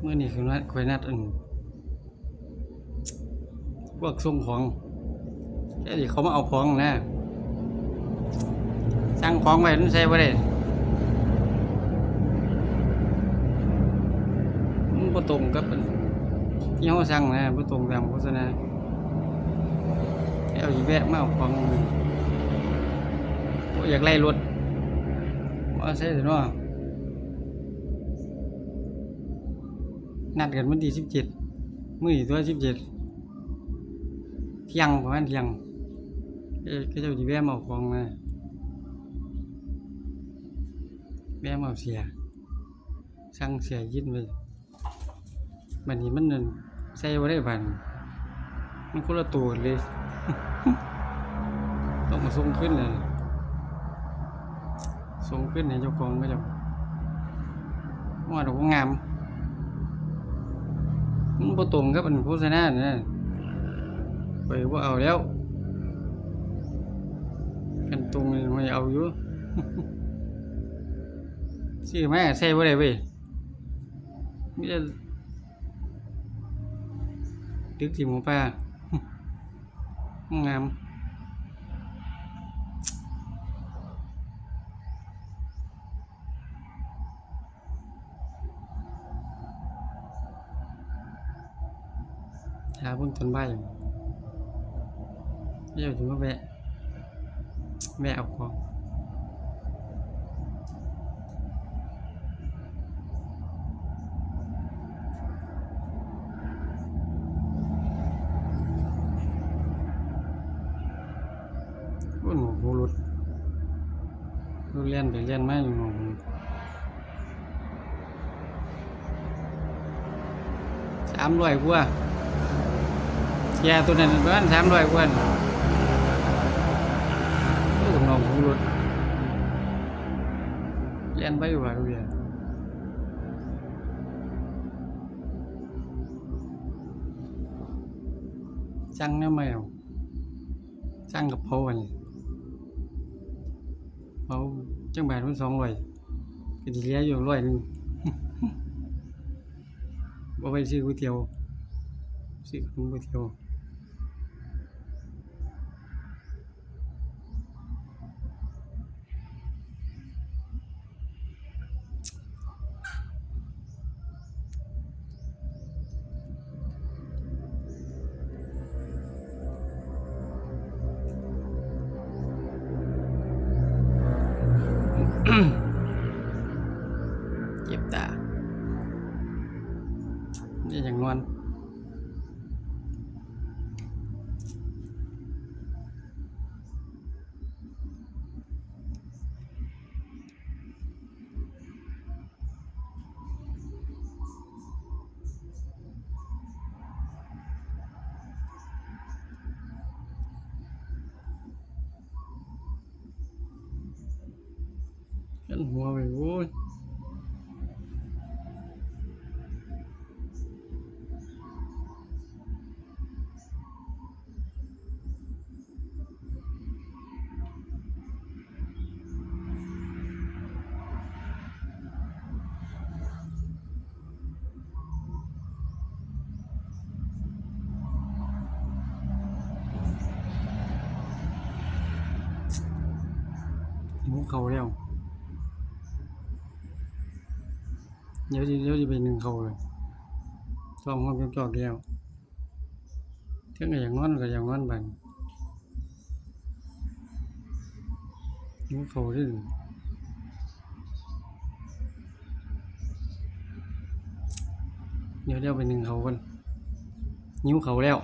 เมื่อนี่คือนัดคอยนัดอันพวกส่งของแค่ที่เขามาเอาของนะสั่งของไว้นั่นใช่บ่ได้มันบ่ตรงกับอันที่เขาสั่งนะบ่ตรงตามโฆษณาเอาอีแวะมาเอาของโอ้อยากไล่รถว่าใช่หรือเนาะ นัดกันวันที่สิบเจ็ดมื้อนี้ตัวสิบเจ็ดเที่ยงประมาณเที่ยงเอ้ก็จะจีแวะมาเอาของมาแวะมาเอาเสียสั่งเสียยินไปบัดนี้มันนั่นใส่บ่ได้บัดมันคนละตัวเลย ต้องมาส่งขึ้นเลยส่งขึ้นให้เจ้าของก็จะว่าดอกงาม มันบ่ตรงครับมันโฆษณานะไปว่าเอาแล้วกันตรงไม่เอาอยู่ซื้อมาใส่บ่ได้เว้ยมีแต่ตึกสิหมูป่างาม หาเบิ่งต้นไม้เดี๋ยวถึงมาแวะแวะเอาของโอ้ยหนูผู้รถรถเลียนไปเลียนมาอยู่หนูสามร้อยกว่า แกตัวนั้นประมาณสามร้อยกว่าน่ะโอ้ยน้องผู้รถเลียนไปอยู่ว่าดูเดียสั่งแน้ำไม่เอาสั่งกับเพราอันเขาจังแบาทมันสองร้อยก็จะเหลืออยู่ร้อยนึงบ่ไปซื้อก๋วยเตี๋ยวซื้อขนมก๋วยเตี๋ยว นี่อย่างนอนกันหัวไปโว้ยูเขาแล้ว เดี๋ยวสิเดี๋ยวจะไปหนึ่งเขาเลยสองคนเป็นจอกแล้วเที่ยงอย่างนอนก็อย่างนอนบันหมูเขาที่เดี๋ยวเดี๋ยวไปหนึ่งเขากันนิ้วเขาแล้ว